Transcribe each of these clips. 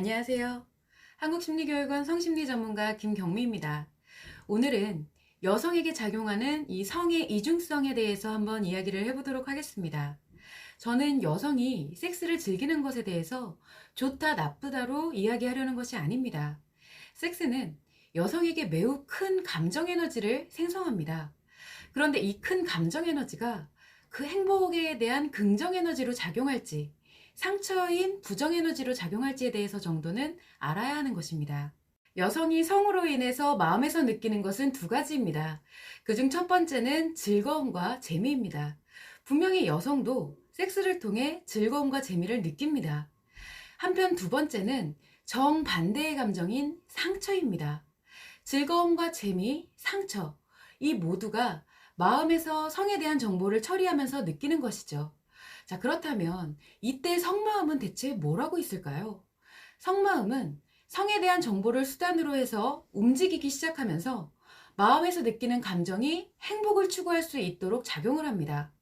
안녕하세요. 한국심리교육원 성심리 전문가 김경미입니다. 오늘은 여성에게 작용하는 이 성의 이중성에 대해서 한번 이야기를 해보도록 하겠습니다. 저는 여성이 섹스를 즐기는 것에 대해서 좋다, 나쁘다로 이야기하려는 것이 아닙니다. 섹스는 여성에게 매우 큰 감정 에너지를 생성합니다. 그런데 이 큰 감정 에너지가 그 행복에 대한 긍정 에너지로 작용할지, 상처인 부정 에너지로 작용할지에 대해서 정도는 알아야 하는 것입니다. 여성이 성으로 인해서 마음에서 느끼는 것은 두 가지입니다. 그중 첫 번째는 즐거움과 재미입니다. 분명히 여성도 섹스를 통해 즐거움과 재미를 느낍니다. 한편 두 번째는 정반대의 감정인 상처입니다. 즐거움과 재미, 상처, 이 모두가 마음에서 성에 대한 정보를 처리하면서 느끼는 것이죠. 자, 그렇다면 이때 성마음은 대체 뭐라고 있을까요? 성마음은 성에 대한 정보를 수단으로 해서 움직이기 시작하면서 마음에서 느끼는 감정이 행복을 추구할 수 있도록 작용을 합니다.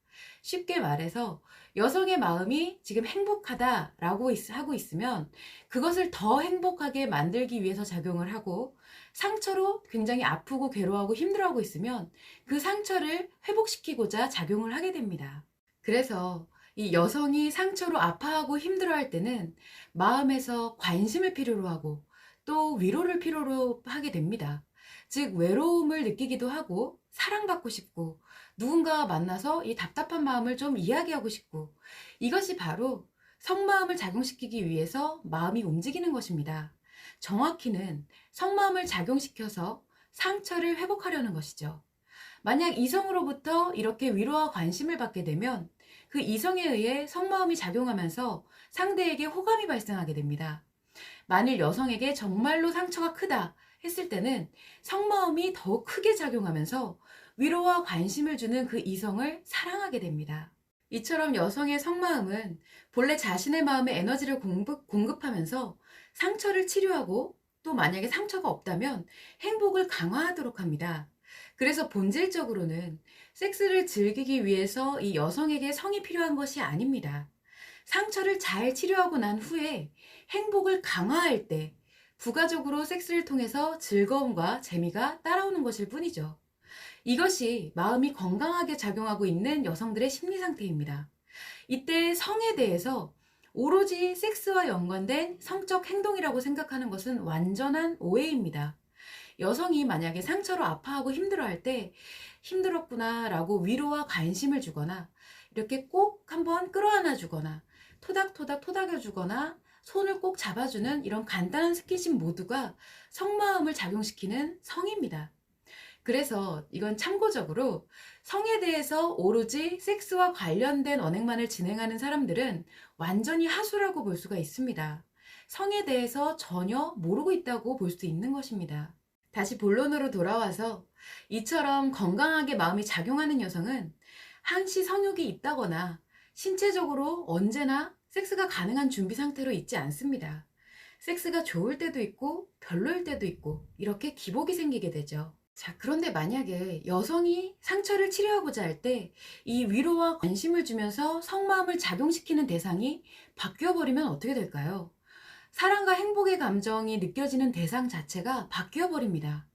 쉽게 말해서 여성의 마음이 지금 행복하다라고 있- 하고 있으면 그것을 더 행복하게 만들기 위해서 작용을 하고 상처로 굉장히 아프고 괴로워하고 힘들어하고 있으면 그 상처를 회복시키고자 작용을 하게 됩니다. 그래서 이 여성이 상처로 아파하고 힘들어할 때는 마음에서 관심을 필요로 하고 또 위로를 필요로 하게 됩니다. 즉, 외로움을 느끼기도 하고 사랑받고 싶고 누군가와 만나서 이 답답한 마음을 좀 이야기하고 싶고 이것이 바로 성마음을 작용시키기 위해서 마음이 움직이는 것입니다. 정확히는 성마음을 작용시켜서 상처를 회복하려는 것이죠. 만약 이성으로부터 이렇게 위로와 관심을 받게 되면 그 이성에 의해 성마음이 작용하면서 상대에게 호감이 발생하게 됩니다. 만일 여성에게 정말로 상처가 크다 했을 때는 성마음이 더욱 크게 작용하면서 위로와 관심을 주는 그 이성을 사랑하게 됩니다. 이처럼 여성의 성마음은 본래 자신의 마음에 에너지를 공급, 공급하면서 상처를 치료하고 또 만약에 상처가 없다면 행복을 강화하도록 합니다. 그래서 본질적으로는 섹스를 즐기기 위해서 이 여성에게 성이 필요한 것이 아닙니다. 상처를 잘 치료하고 난 후에 행복을 강화할 때 부가적으로 섹스를 통해서 즐거움과 재미가 따라오는 것일 뿐이죠. 이것이 마음이 건강하게 작용하고 있는 여성들의 심리 상태입니다. 이때 성에 대해서 오로지 섹스와 연관된 성적 행동이라고 생각하는 것은 완전한 오해입니다. 여성이 만약에 상처로 아파하고 힘들어할 때 힘들었구나 라고 위로와 관심을 주거나 이렇게 꼭 한번 끌어안아 주거나 토닥토닥 토닥여 주거나 손을 꼭 잡아주는 이런 간단한 스킨십 모두가 성마음을 작용시키는 성입니다. 그래서 이건 참고적으로 성에 대해서 오로지 섹스와 관련된 언행만을 진행하는 사람들은 완전히 하수라고 볼 수가 있습니다. 성에 대해서 전혀 모르고 있다고 볼 수 있는 것입니다. 다시 본론으로 돌아와서 이처럼 건강하게 마음이 작용하는 여성은 항시 성욕이 있다거나 신체적으로 언제나 섹스가 가능한 준비 상태로 있지 않습니다. 섹스가 좋을 때도 있고 별로일 때도 있고 이렇게 기복이 생기게 되죠. 자, 그런데 만약에 여성이 상처를 치료하고자 할 때 이 위로와 관심을 주면서 성마음을 작용시키는 대상이 바뀌어 버리면 어떻게 될까요? 사랑과 행복의 감정이 느껴지는 대상 자체가 바뀌어 버립니다.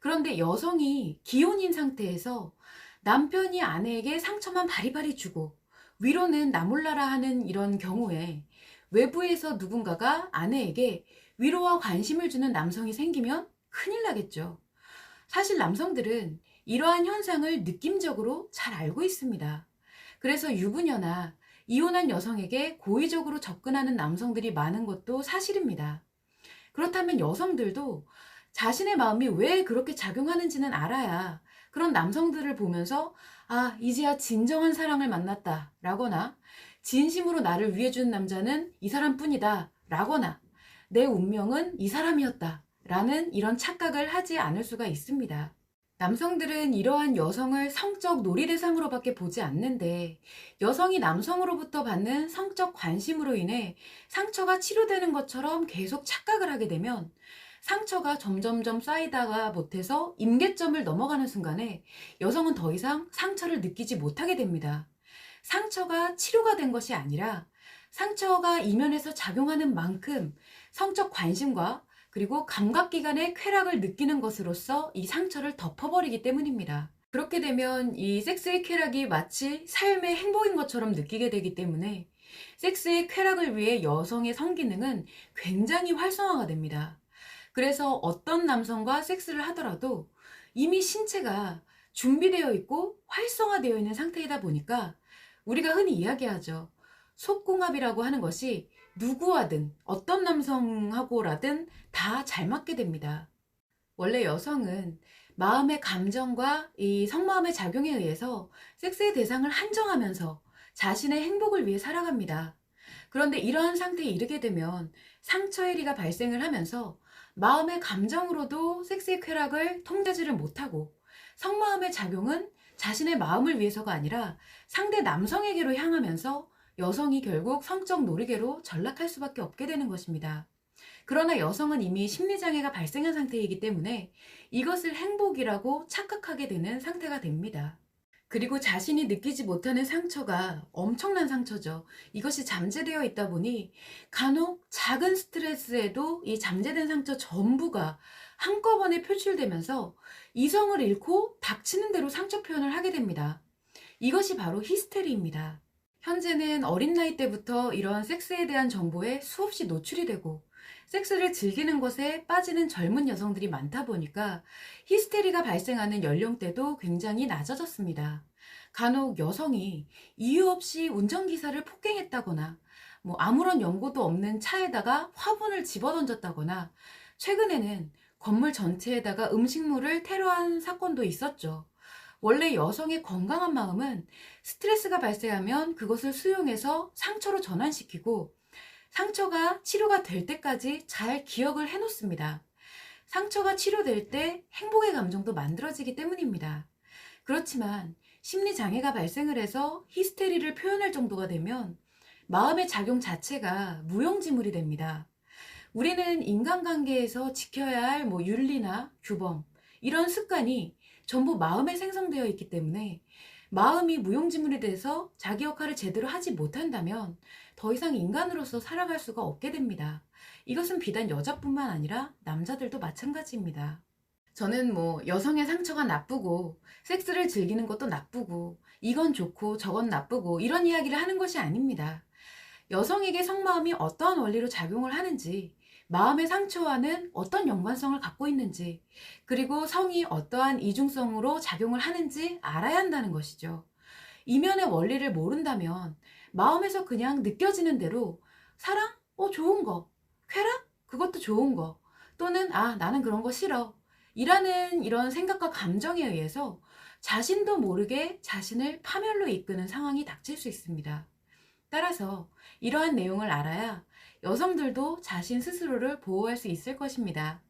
그런데 여성이 기혼인 상태에서 남편이 아내에게 상처만 바리바리 주고 위로는 나 몰라라 하는 이런 경우에 외부에서 누군가가 아내에게 위로와 관심을 주는 남성이 생기면 큰일 나겠죠. 사실 남성들은 이러한 현상을 느낌적으로 잘 알고 있습니다. 그래서 유부녀나 이혼한 여성에게 고의적으로 접근하는 남성들이 많은 것도 사실입니다. 그렇다면 여성들도 자신의 마음이 왜 그렇게 작용하는지는 알아야 그런 남성들을 보면서 아, 이제야 진정한 사랑을 만났다. 라거나 진심으로 나를 위해주는 남자는 이 사람뿐이다. 라거나 내 운명은 이 사람이었다. 라는 이런 착각을 하지 않을 수가 있습니다. 남성들은 이러한 여성을 성적 놀이 대상으로밖에 보지 않는데 여성이 남성으로부터 받는 성적 관심으로 인해 상처가 치료되는 것처럼 계속 착각을 하게 되면 상처가 점점점 쌓이다가 못해서 임계점을 넘어가는 순간에 여성은 더 이상 상처를 느끼지 못하게 됩니다. 상처가 치료가 된 것이 아니라 상처가 이면에서 작용하는 만큼 성적 관심과 그리고 감각기관의 쾌락을 느끼는 것으로써 이 상처를 덮어버리기 때문입니다. 그렇게 되면 이 섹스의 쾌락이 마치 삶의 행복인 것처럼 느끼게 되기 때문에 섹스의 쾌락을 위해 여성의 성기능은 굉장히 활성화가 됩니다. 그래서 어떤 남성과 섹스를 하더라도 이미 신체가 준비되어 있고 활성화되어 있는 상태이다 보니까 우리가 흔히 이야기하죠. 속궁합이라고 하는 것이 누구와든 어떤 남성하고라든 다 잘 맞게 됩니다. 원래 여성은 마음의 감정과 이 성마음의 작용에 의해서 섹스의 대상을 한정하면서 자신의 행복을 위해 살아갑니다. 그런데 이러한 상태에 이르게 되면 상처의 리가 발생을 하면서 마음의 감정으로도 섹스의 쾌락을 통제지를 못하고 성마음의 작용은 자신의 마음을 위해서가 아니라 상대 남성에게로 향하면서 여성이 결국 성적 놀이개로 전락할 수밖에 없게 되는 것입니다. 그러나 여성은 이미 심리장애가 발생한 상태이기 때문에 이것을 행복이라고 착각하게 되는 상태가 됩니다. 그리고 자신이 느끼지 못하는 상처가 엄청난 상처죠. 이것이 잠재되어 있다 보니 간혹 작은 스트레스에도 이 잠재된 상처 전부가 한꺼번에 표출되면서 이성을 잃고 닥치는 대로 상처 표현을 하게 됩니다. 이것이 바로 히스테리입니다. 현재는 어린 나이 때부터 이런 섹스에 대한 정보에 수없이 노출이 되고 섹스를 즐기는 것에 빠지는 젊은 여성들이 많다 보니까 히스테리가 발생하는 연령대도 굉장히 낮아졌습니다. 간혹 여성이 이유 없이 운전기사를 폭행했다거나 뭐 아무런 연고도 없는 차에다가 화분을 집어던졌다거나 최근에는 건물 전체에다가 음식물을 테러한 사건도 있었죠. 원래 여성의 건강한 마음은 스트레스가 발생하면 그것을 수용해서 상처로 전환시키고 상처가 치료가 될 때까지 잘 기억을 해놓습니다. 상처가 치료될 때 행복의 감정도 만들어지기 때문입니다. 그렇지만 심리 장애가 발생을 해서 히스테리를 표현할 정도가 되면 마음의 작용 자체가 무용지물이 됩니다. 우리는 인간관계에서 지켜야 할 뭐 윤리나 규범 이런 습관이 전부 마음에 생성되어 있기 때문에 마음이 무용지물이 돼서 자기 역할을 제대로 하지 못한다면 더 이상 인간으로서 살아갈 수가 없게 됩니다. 이것은 비단 여자뿐만 아니라 남자들도 마찬가지입니다. 저는 뭐 여성의 상처가 나쁘고 섹스를 즐기는 것도 나쁘고 이건 좋고 저건 나쁘고 이런 이야기를 하는 것이 아닙니다. 여성에게 성마음이 어떠한 원리로 작용을 하는지 마음의 상처와는 어떤 연관성을 갖고 있는지, 그리고 성이 어떠한 이중성으로 작용을 하는지 알아야 한다는 것이죠. 이면의 원리를 모른다면 마음에서 그냥 느껴지는 대로 사랑? 어, 좋은 거. 쾌락? 그것도 좋은 거. 또는 아, 나는 그런 거 싫어. 이라는 이런 생각과 감정에 의해서 자신도 모르게 자신을 파멸로 이끄는 상황이 닥칠 수 있습니다. 따라서 이러한 내용을 알아야 여성들도 자신 스스로를 보호할 수 있을 것입니다.